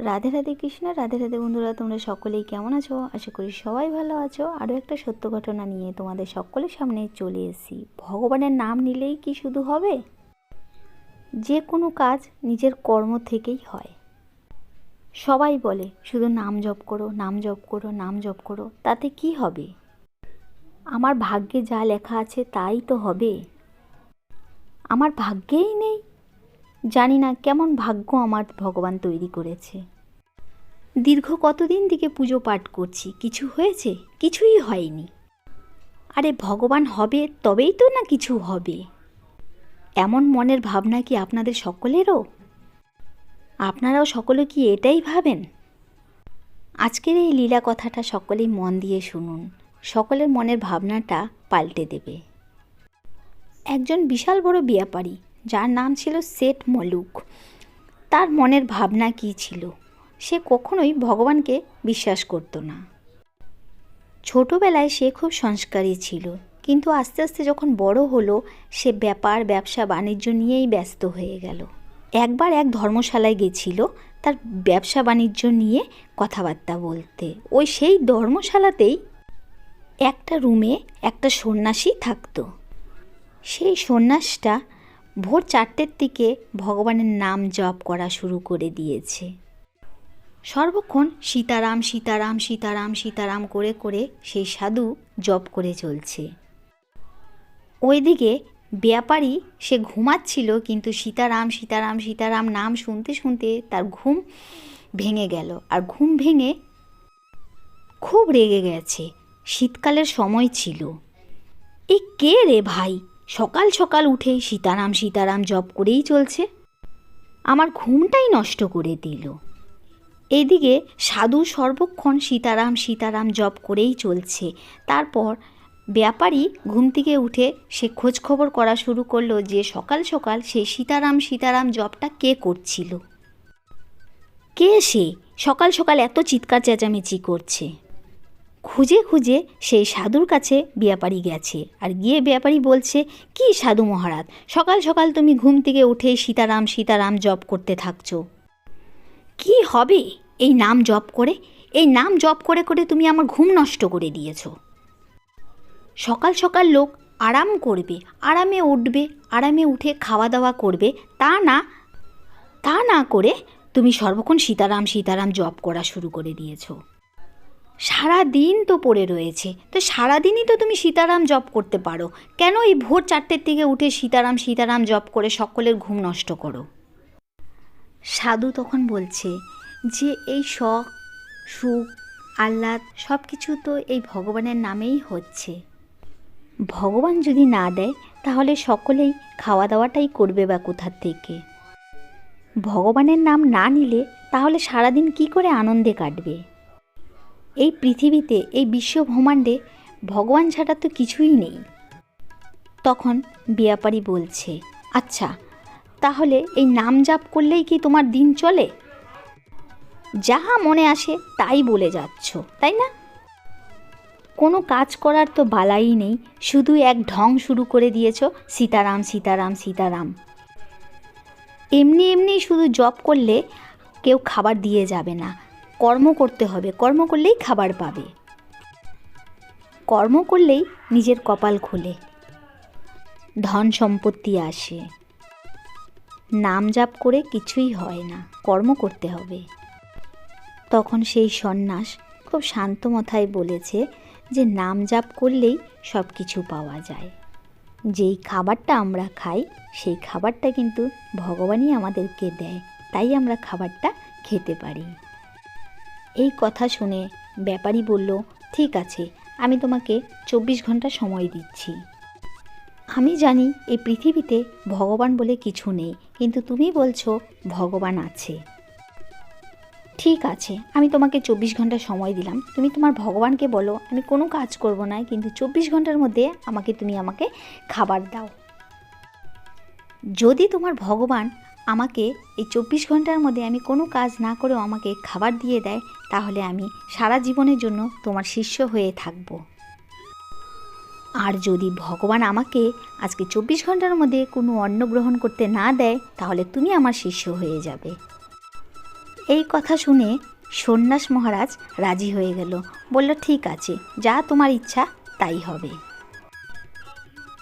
রাধে রাধে কৃষ্ণ, রাধে রাধে বন্ধুরা, তোমরা সকলেই কেমন আছো? আশা করি সবাই ভালো আছো। আরও একটা সত্য ঘটনা নিয়ে তোমাদের সকলের সামনে চলে এসেছি। ভগবানের নাম নিলেই কি শুধু হবে? যে কোনো কাজ নিজের কর্ম থেকেই হয়। সবাই বলে, শুধু নাম জপ করো, নাম জপ করো, নাম জপ করো, তাতে কি হবে? আমার ভাগ্যে যা লেখা আছে তাই তো হবে। আমার ভাগ্যেই নেই। জানি না কেমন ভাগ্য আমার ভগবান তৈরি করেছে। দীর্ঘ কতদিন থেকে পুজো পাঠ করছি, কিছু হয়েছে? কিছুই হয়নি। আরে ভগবান হবে, তবেই তো না কিছু হবে। এমন মনের ভাবনা কি আপনাদের সকলেরও? আপনারাও সকলে কি এটাই ভাবেন? আজকের এই লীলা কথাটা সকলেই মন দিয়ে শুনুন, সকলের মনের ভাবনাটা পাল্টে দেবে। একজন বিশাল বড় বিয়াপারী যার নাম ছিল শেঠ মলুক। তার মনের ভাবনা কী ছিল? সে কখনোই ভগবানকে বিশ্বাস করতো না। ছোটোবেলায় সে খুব সংস্কারী ছিল, কিন্তু আস্তে আস্তে যখন বড় হলো, সে ব্যাপার, ব্যবসা, বাণিজ্য নিয়েই ব্যস্ত হয়ে গেল। একবার এক ধর্মশালায় গেছিল, তার ব্যবসা, বাণিজ্য নিয়ে কথাবার্তা বলতে। ওই সেই ধর্মশালাতেই একটা রুমে একটা সন্ন্যাসী থাকতো। সেই সন্ন্যাসটা ভোর চারটের দিকে ভগবানের নাম জপ করা শুরু করে দিয়েছে। সর্বক্ষণ সীতারাম সীতারাম সীতারাম সীতারাম করে করে সেই সাধু জপ করে চলছে। ওইদিকে ব্যাপারী সে ঘুমাচ্ছিল কিন্তু সীতারাম সীতারাম সীতারাম নাম শুনতে শুনতে তার ঘুম ভেঙে গেল আর ঘুম ভেঙে খুব রেগে গেছে। শীতকালের সময় ছিল। এ কে রে ভাই? সকাল সকাল উঠে সীতারাম সীতারাম জপ করেই চলছে। আমার ঘুমটাই নষ্ট করে দিল। এদিকে সাধু সর্বক্ষণ সীতারাম সীতারাম জপ করেই চলছে। তারপর ব্যাপারী ঘুম থেকে উঠে সে খোঁজ খবর করা শুরু করল যে সকাল সকাল সে সীতারাম সীতারাম জপটা কে করছিল। কে সে? সকাল সকাল এত চিৎকার চেঁচামেচি করছে। খুঁজে খুঁজে সেই সাধুর কাছে ব্যাপারী গেছে। আর গিয়ে ব্যাপারী বলছে, কি সাধু মহারাজ, সকাল সকাল তুমি ঘুম থেকে উঠে সীতারাম সীতারাম জপ করতে থাকছো। কি হবে এই নাম জপ করে? এই নাম জপ করে করে তুমি আমার ঘুম নষ্ট করে দিয়েছ। সকাল সকাল লোক আরাম করবে, আরামে উঠবে, আরামে উঠে খাওয়া দাওয়া করবে। তা না তা না করে তুমি সর্বক্ষণ সীতারাম সীতারাম জপ করা শুরু করে দিয়েছ। সারা দিন তো পড়ে রয়েছে। তো সারাদিনই তো তুমি সীতারাম জপ করতে পারো। কেন এই ভোর চারটের থেকে উঠে সীতারাম সীতারাম জপ করে সকলের ঘুম নষ্ট করো? সাধু তখন বলছে যে, এই শখ, সুখ, আহ্লাদ সব কিছু তো এই ভগবানের নামেই হচ্ছে। ভগবান যদি না দেয়, তাহলে সকলেই খাওয়া দাওয়াটাই করবে বা কোথার থেকে। ভগবানের নাম না নিলে তাহলে সারাদিন কি করে আনন্দে কাটবে? এই পৃথিবীতে, এই বিশ্ব ব্রহ্মাণ্ডে ভগবান ছাড়া তো কিছুই নেই। তখন বিয়াপারি বলছে আচ্ছা তাহলে এই নাম জাপ করলেই কি তোমার দিন চলে? যাহা মনে আসে তাই বলে যাচ্ছ, তাই না? কোনো কাজ করার তো বালাই নেই, শুধু এক ঢং শুরু করে দিয়েছ, সীতারাম সীতারাম সীতারাম। এমনি এমনি শুধু জব করলে কেউ খাবার দিয়ে যাবে না কর্ম করতে হবে। কর্ম করলেই খাবার পাবে। কর্ম করলেই নিজের কপাল খুলে। ধন সম্পত্তি আসে। নাম জাপ করে কিছুই হয় না। কর্ম করতে হবে। তখন সেই সন্ন্যাস খুব শান্ত মাথায় বলেছে যে, নাম জাপ করলেই সব কিছু পাওয়া যায়। যেই খাবারটা আমরা খাই, সেই খাবারটা কিন্তু ভগবানই আমাদেরকে দেয়। তাই আমরা খাবারটা খেতে পারি। এই কথা শুনে ব্যাপারী বলল, ঠিক আছে, আমি তোমাকে চব্বিশ ঘণ্টা সময় দিচ্ছি। আমি জানি এই পৃথিবীতে ভগবান বলে কিছু নেই, কিন্তু তুমি বলছো ভগবান আছে। ঠিক আছে, আমি তোমাকে চব্বিশ ঘণ্টা সময় দিলাম। তুমি তোমার ভগবানকে বলো, আমি কোনো কাজ করব না, কিন্তু চব্বিশ ঘণ্টার মধ্যে আমাকে, তুমি আমাকে খাবার দাও। যদি তোমার ভগবান আমাকে এই চব্বিশ ঘণ্টার মধ্যে আমি কোনো কাজ না করেও আমাকে খাবার দিয়ে দেয়, তাহলে আমি সারা জীবনের জন্য তোমার শিষ্য হয়ে থাকব। আর যদি ভগবান আমাকে আজকে চব্বিশ ঘণ্টার মধ্যে কোনো অন্ন গ্রহণ করতে না দেয়, তাহলে তুমি আমার শিষ্য হয়ে যাবে। এই কথা শুনে সন্ন্যাস মহারাজ রাজি হয়ে গেল। বলল, ঠিক আছে, যা তোমার ইচ্ছা, তাই হবে।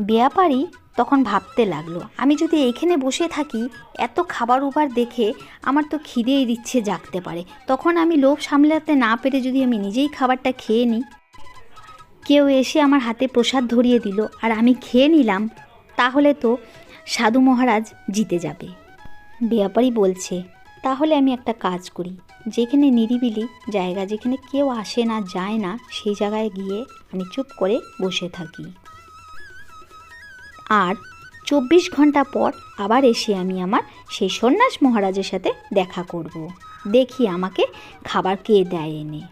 ব্যাপারী তখন ভাবতে লাগল, আমি যদি এইখানে বসে থাকি, এত খাবার উবার দেখে আমার তো খিদেই দিচ্ছে জাগতে পারে। তখন আমি লোভ সামলাতে না পেরে যদি আমি নিজেই খাবারটা খেয়ে নিই? কেউ এসে আমার হাতে প্রসাদ ধরিয়ে দিল, আর আমি খেয়ে নিলাম, তাহলে তো সাধু মহারাজ জিতে যাবে। ব্যাপারী বলছে, তাহলে আমি একটা কাজ করি, যেখানে নিরিবিলি জায়গা, যেখানে কেউ আসে না, যায় না, সেই জায়গায় গিয়ে আমি চুপ করে বসে থাকি। আর চব্বিশ ঘণ্টা পর আবার এসে আমি আমার সেই সন্ন্যাস মহারাজের সাথে দেখা করব। দেখি আমাকে খাবার কে দেয় এনে।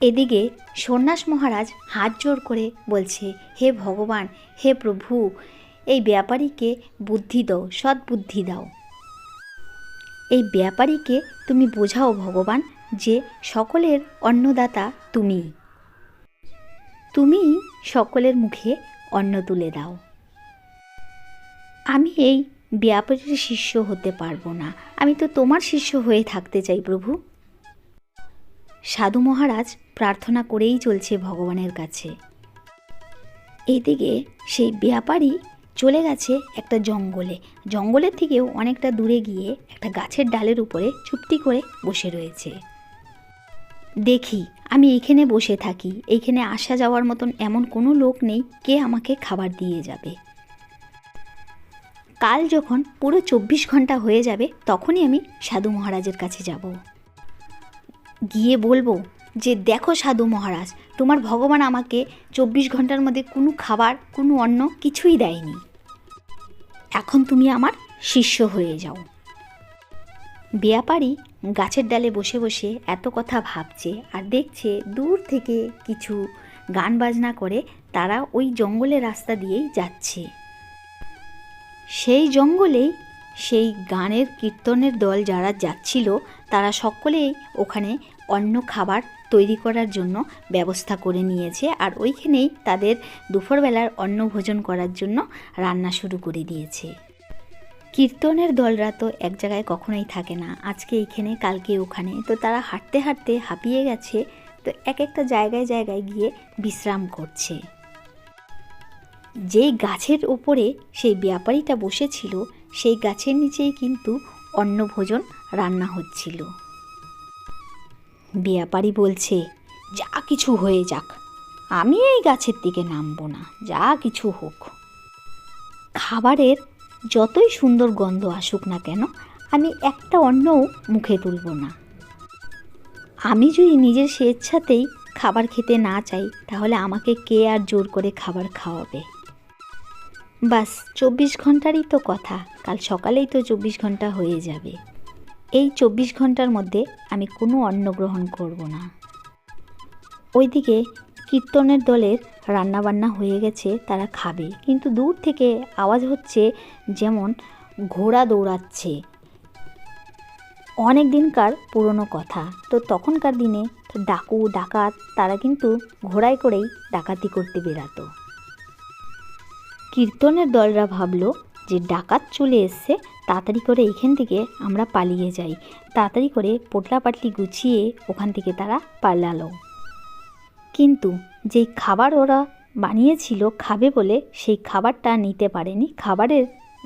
এদিকে সন্ন্যাস মহারাজ হাত জোর করে বলছে, হে ভগবান, হে প্রভু, এই ব্যাপারীকে বুদ্ধি দাও সৎ বুদ্ধি দাও। এই ব্যাপারীকে তুমি বোঝাও ভগবান যে সকলের অন্নদাতা তুমি। তুমি সকলের মুখে অন্ন তুলে দাও। আমি এই ব্যাপারীর শিষ্য হতে পারব না। আমি তো তোমার শিষ্য হয়ে থাকতে চাই প্রভু। সাধু মহারাজ প্রার্থনা করেই চলছে ভগবানের কাছে। এদিকে সেই ব্যাপারী চলে গেছে একটা জঙ্গলে। জঙ্গলের থেকেও অনেকটা দূরে গিয়ে একটা গাছের ডালের উপরে চুপটি করে বসে রয়েছে। দেখি, আমি এখানে বসে থাকি। এইখানে আসা যাওয়ার মতন এমন কোনো লোক নেই, কে আমাকে খাবার দিয়ে যাবে। কাল যখন পুরো চব্বিশ ঘণ্টা হয়ে যাবে, তখনই আমি সাধু মহারাজের কাছে যাব। গিয়ে বলব যে, দেখো সাধু মহারাজ, তোমার ভগবান আমাকে চব্বিশ ঘণ্টার মধ্যে কোনো খাবার, কোনো অন্ন কিছুই দেয়নি। এখন তুমি আমার শিষ্য হয়ে যাও। ব্যাপারী গাছের ডালে বসে বসে এত কথা ভাবছে আর দেখছে দূর থেকে কিছু গান বাজনা করে তারা ওই জঙ্গলের রাস্তা দিয়েই যাচ্ছে। সেই জঙ্গলেই সেই গানের কীর্তনের দল যারা যাচ্ছিল, তারা সকলেই ওখানে অন্য খাবার তৈরি করার জন্য ব্যবস্থা করে নিয়েছে আর ওইখানেই তাদের দুপুরবেলার অন্ন ভোজন করার জন্য রান্না শুরু করে দিয়েছে। কীর্তনের দলরা তো এক জায়গায় কখনোই থাকে না, আজকে এইখানে, কালকে ওখানে, তো তারা হাঁটতে হাঁটতে হাঁপিয়ে গেছে, তো এক একটা জায়গায় জায়গায় গিয়ে বিশ্রাম করছে। যেই গাছের ওপরে সেই ব্যাপারীটা বসেছিল, সেই গাছের নিচেই কিন্তু অন্নভোজন রান্না হচ্ছিল। ব্যাপারী বলছে, যা কিছু হয়ে যাক, আমি এই গাছের দিকে নামবো না, যা কিছু হোক। খাবারের যতই সুন্দর গন্ধ আসুক না কেন, আমি একটা অন্নও মুখে তুলব না। আমি যদি নিজের স্বেচ্ছাতেই খাবার খেতে না চাই, তাহলে আমাকে কে আর জোর করে খাবার খাওয়াবে? বাস, চব্বিশ ঘন্টারই তো কথা। কাল সকালেই তো চব্বিশ ঘণ্টা হয়ে যাবে। এই চব্বিশ ঘণ্টার মধ্যে আমি কোনো অন্ন গ্রহণ করব না। ওইদিকে কীর্তনের দলের রান্নাবান্না হয়ে গেছে, তারা খাবে। কিন্তু দূর থেকে আওয়াজ হচ্ছে যেমন ঘোড়া দৌড়াচ্ছে। অনেক দিনকার পুরনো কথা। তো তখনকার দিনে ডাকু, ডাকাত, তারা কিন্তু ঘোড়ায় করেই ডাকাতি করতে বেরাতো। কীর্তনের দলরা ভাবলো যে ডাকাত চলে এসছে, তাড়াতাড়ি করে এখান থেকে আমরা পালিয়ে যাই। তাড়াতাড়ি করে পোটলা পাটলি গুছিয়ে ওখান থেকে তারা পালালো। কিন্তু যেই খাবার ওরা বানিয়েছিল খাবে বলে সেই খাবারটা নিতে পারেনি। খাবারের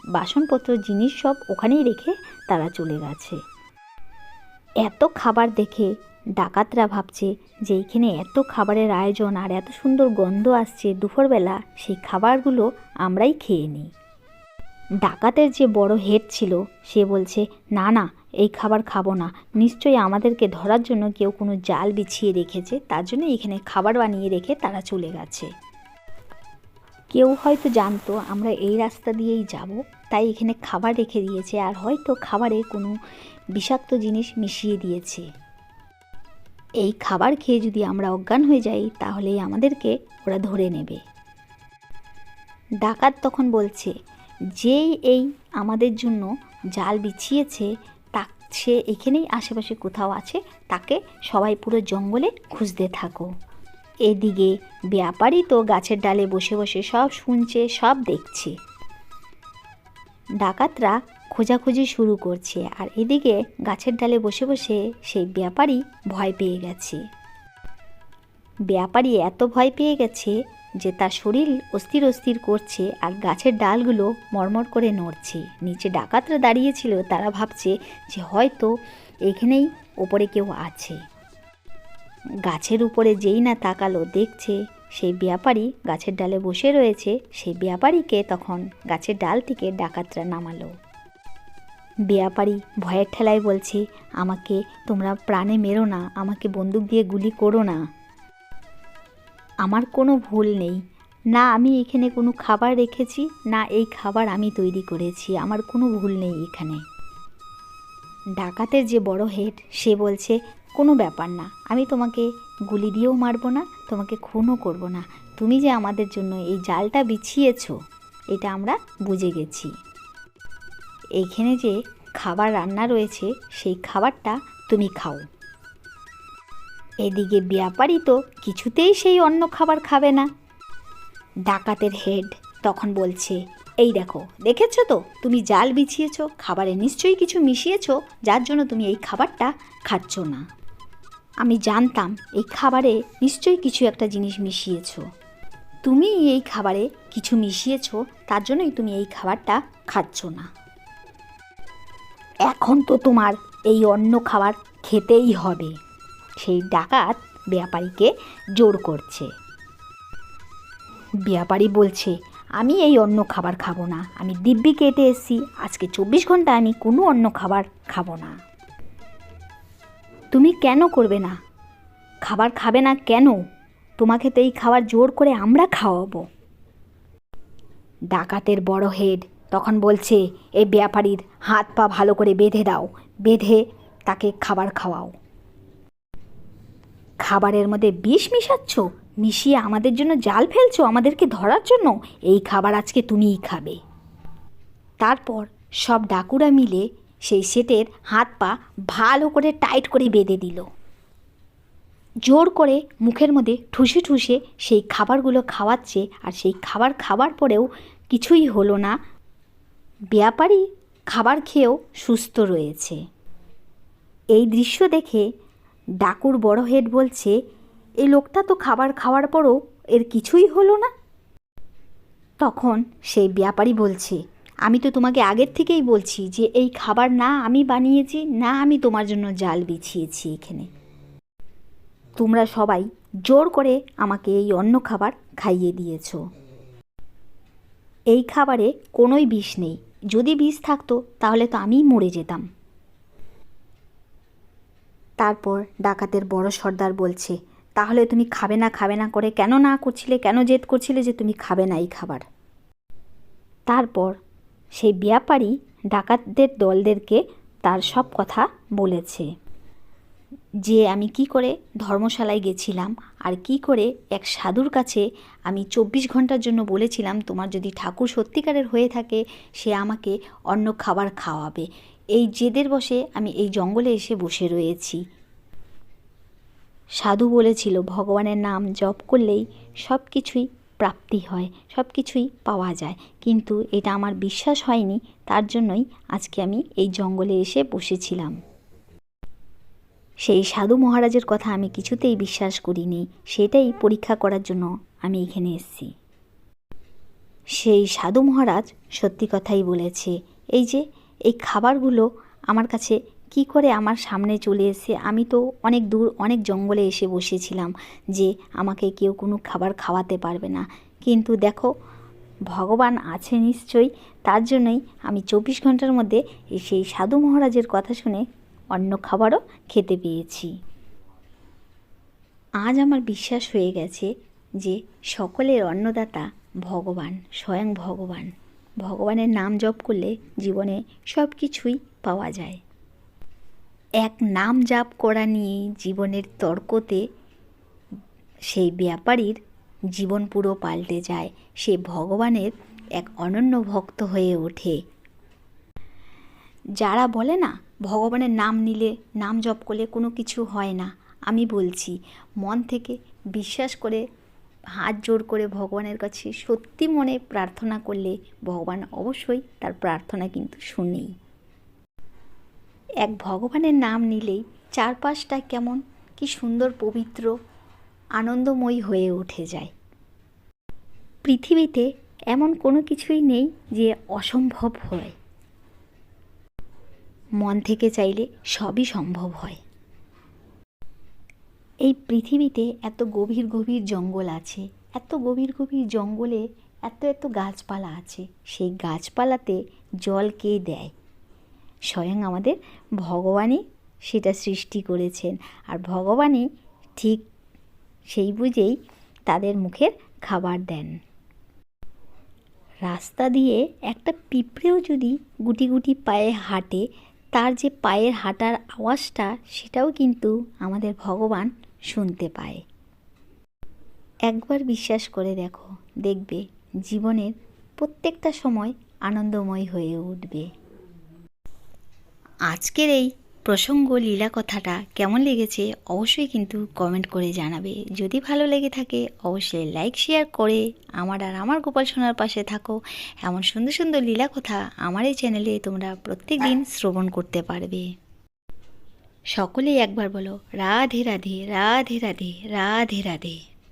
বাসনপত্র, জিনিস সব ওখানেই রেখে তারা চলে গেছে। এত খাবার দেখে ডাকাতরা ভাবছে যে এইখানে এত খাবারের আয়োজন আর এত সুন্দর গন্ধ আসছে দুপুরবেলা, সেই খাবারগুলো আমরাই খেয়ে নিই। ডাকাতের যে বড় হেড ছিল, সে বলছে, না না, এই খাবার খাব না। নিশ্চয়ই আমাদেরকে ধরার জন্য কেউ কোনো জাল বিছিয়ে রেখেছে, তার জন্য এখানে খাবার বানিয়ে রেখে তারা চলে গেছে। কেউ হয়তো জানতো, আমরা এই রাস্তা দিয়েই যাব, তাই এখানে খাবার রেখে দিয়েছে, আর হয়তো খাবারে কোনো বিষাক্ত জিনিস মিশিয়ে দিয়েছে। এই খাবার খেয়ে যদি আমরা অজ্ঞান হয়ে যাই, তাহলেই আমাদেরকে ওরা ধরে নেবে। ডাকাত তখন বলছে, যেই এই আমাদের জন্য জাল বিছিয়েছে, তা সে এখানেই আশেপাশে কোথাও আছে, তাকে সবাই পুরো জঙ্গলে খুঁজতে থাকো। এদিকে ব্যাপারী তো গাছের ডালে বসে বসে সব শুনছে, সব দেখছে। ডাকাতরা খোঁজাখুঁজি শুরু করছে আর এদিকে গাছের ডালে বসে বসে সেই ব্যাপারী ভয় পেয়ে গেছে। ব্যাপারী এত ভয় পেয়ে গেছে যে তার শরীর অস্থির অস্থির করছে আর গাছের ডালগুলো মরমর করে নড়ছে। নিচে ডাকাতরা দাঁড়িয়েছিল, তারা ভাবছে যে হয়তো এখানেই ওপরে কেউ আছে। গাছের উপরে যেই না তাকালো, দেখছে সেই ব্যাপারী গাছের ডালে বসে রয়েছে। সেই ব্যাপারীকে তখন গাছের ডাল থেকে ডাকাতরা নামালো। ব্যাপারী ভয়ের ঠেলায় বলছে, আমাকে তোমরা প্রাণে মেরো না, আমাকে বন্দুক দিয়ে গুলি করো না। আমার কোনো ভুল নেই। না, আমি এখানে কোনো খাবার রেখেছি, না এই খাবার আমি তৈরি করেছি। আমার কোনো ভুল নেই এখানে। ডাকাতের যে বড় হেড, সে বলছে, কোনো ব্যাপার না, আমি তোমাকে গুলি দিয়েও মারবো না, তোমাকে খুনও করব না। তুমি যে আমাদের জন্য এই জালটা বিছিয়েছো, এটা আমরা বুঝে গেছি। এইখানে যে খাবার রান্না রয়েছে, সেই খাবারটা তুমি খাও। এদিকে ব্যাপারই তো কিছুতেই সেই অন্য খাবার খাবে না। ডাকাতের হেড তখন বলছে, এই দেখো, দেখেছ তো? তুমি জাল বিছিয়েছ, খাবারে নিশ্চয়ই কিছু মিশিয়েছো, যার জন্য তুমি এই খাবারটা খাচ্ছ না। আমি জানতাম এই খাবারে নিশ্চয়ই কিছু একটা জিনিস মিশিয়েছো। তুমি এই খাবারে কিছু মিশিয়েছ, তার জন্যই তুমি এই খাবারটা খাচ্ছ না। এখন তো তোমার এই অন্য খাবার খেতেই হবে। সেই ডাকাত ব্যাপারীকে জোর করছে। ব্যাপারী বলছে, আমি এই অন্য খাবার খাব না। আমি দিব্যি কেটে এসেছি। আজকে চব্বিশ ঘণ্টা আমি কোনো অন্য খাবার খাব না। তুমি কেন করবে না? খাবার খাবে না কেন? তোমাকে তো এই খাবার জোর করে আমরা খাওয়াবো। ডাকাতের বড় হেড তখন বলছে এই ব্যাপারীর হাত পা ভালো করে বেঁধে দাও। বেঁধে তাকে খাবার খাওয়াও। খাবারের মধ্যে বিষ মিশাচ্ছ? মিশিয়ে আমাদের জন্য জাল ফেলছো? আমাদেরকে ধরার জন্য? এই খাবার আজকে তুমিই খাবে। তারপর সব ডাকুরা মিলে সেই সেটের হাত পা ভালো করে টাইট করে বেঁধে দিল। জোর করে মুখের মধ্যে ঠুসে ঠুসে সেই খাবারগুলো খাওয়াচ্ছে আর সেই খাবার খাবার পরেও কিছুই হলো না। ব্যাপারী খাবার খেয়েও সুস্থ রয়েছে। এই দৃশ্য দেখে ডাকুর বড় হেড বলছে এই লোকটা তো খাবার খাওয়ার পরও এর কিছুই হলো না? তখন সেই ব্যাপারী বলছে, আমি তো তোমাকে আগের থেকেই বলছি যে এই খাবার না আমি বানিয়েছি, না আমি তোমার জন্য জাল বিছিয়েছি এখানে। তোমরা সবাই জোর করে আমাকে এই অন্য খাবার খাইয়ে দিয়েছ। এই খাবারে কোনোই বিষ নেই। যদি বিষ থাকতো, তাহলে তো আমিই মরে যেতাম। তারপর ডাকাতের বড় সর্দার বলছে, তাহলে তুমি খাবে না খাবে না করে কেন না করছিলে, কেন জেদ করছিলে যে তুমি খাবে না এই খাবার? তারপর সেই ব্যাপারী ডাকাতদের দলদেরকে তার সব কথা বলেছে, যে আমি কি করে ধর্মশালায় গেছিলাম আর কি করে এক সাধুর কাছে আমি চব্বিশ ঘণ্টার জন্য বলেছিলাম, তোমার যদি ঠাকুর সত্যিকারের হয়ে থাকে, সে আমাকে অন্য খাবার খাওয়াবে। এই জেদের বসে আমি এই জঙ্গলে এসে বসে রয়েছি। সাধু বলেছিল, ভগবানের নাম জপ করলেই সব কিছুই প্রাপ্তি হয় সব কিছুই পাওয়া যায়। কিন্তু এটা আমার বিশ্বাস হয়নি, তার জন্যই আজকে আমি এই জঙ্গলে এসে বসেছিলাম। সেই সাধু মহারাজের কথা আমি কিছুতেই বিশ্বাস করিনি, সেটাই পরীক্ষা করার জন্য আমি এখানে এসেছি। সেই সাধু মহারাজ সত্যি কথাই বলেছে, এই যে এই খাবারগুলো আমার কাছে কি করে আমার সামনে চলে এসে আমি তো অনেক দূর, অনেক জঙ্গলে এসে বসেছিলাম যে আমাকে কেউ কোনো খাবার খাওয়াতে পারবে না। কিন্তু দেখো, ভগবান আছে নিশ্চয়ই, তার জন্যই আমি চব্বিশ ঘণ্টার মধ্যে সেই সাধু মহারাজের কথা শুনে অন্য খাবারও খেতে পেয়েছি। আজ আমার বিশ্বাস হয়ে গেছে যে সকলের অন্নদাতা ভগবান, স্বয়ং ভগবান। ভগবানের নাম জপ করলে জীবনে সব কিছুই পাওয়া যায়। এক নাম জাপ করা নিয়ে জীবনের তর্কতে সেই ব্যাপারীর জীবন পুরো পাল্টে যায়। সে ভগবানের এক অনন্য ভক্ত হয়ে ওঠে। যারা বলে না, ভগবানের নাম নিলে, নাম জপ করলে কোনো কিছু হয় না, আমি বলছি, মন থেকে বিশ্বাস করে হাত জোর করে ভগবানের কাছে সত্যি মনে প্রার্থনা করলে ভগবান অবশ্যই তার প্রার্থনা কিন্তু শুনেই। এক ভগবানের নাম নিলেই চারপাশটা কেমন কি সুন্দর পবিত্র, আনন্দময়ী হয়ে উঠে যায়। পৃথিবীতে এমন কোনো কিছুই নেই যে অসম্ভব হয়। মন থেকে চাইলে সবই সম্ভব হয়। এই পৃথিবীতে এত গভীর গভীর জঙ্গল আছে, এত গভীর গভীর জঙ্গলে এত এত গাছপালা আছে, সেই গাছপালাতে জল কে দেয়? স্বয়ং আমাদের ভগবানই সেটা সৃষ্টি করেছেন, আর ভগবানই ঠিক সেই বুঝেই তাদের মুখের খাবার দেন। রাস্তা দিয়ে একটা পিঁপড়েও যদি গুটি গুটি পায়ে হাঁটে, তার যে পায়ের হাঁটার আওয়াজটা, সেটাও কিন্তু আমাদের ভগবান শুনতে পায়। একবার বিশ্বাস করে দেখো, দেখবে জীবনের প্রত্যেকটা সময় আনন্দময় হয়ে উঠবে। আজকের এই প্রসঙ্গ লীলা কথাটা কেমন লেগেছে অবশ্যই কিন্তু কমেন্ট করে জানাবে। যদি ভালো লেগে থাকে, অবশ্যই লাইক শেয়ার করে আমার আর আমার গোপাল সোনার পাশে থাকো। এমন সুন্দর সুন্দর লীলা কথা আমার এই চ্যানেলে তোমরা প্রত্যেক দিন শ্রবণ করতে পারবে। সকলেই একবার বলো রাধে রাধে রাধে রাধে রাধে রাধে।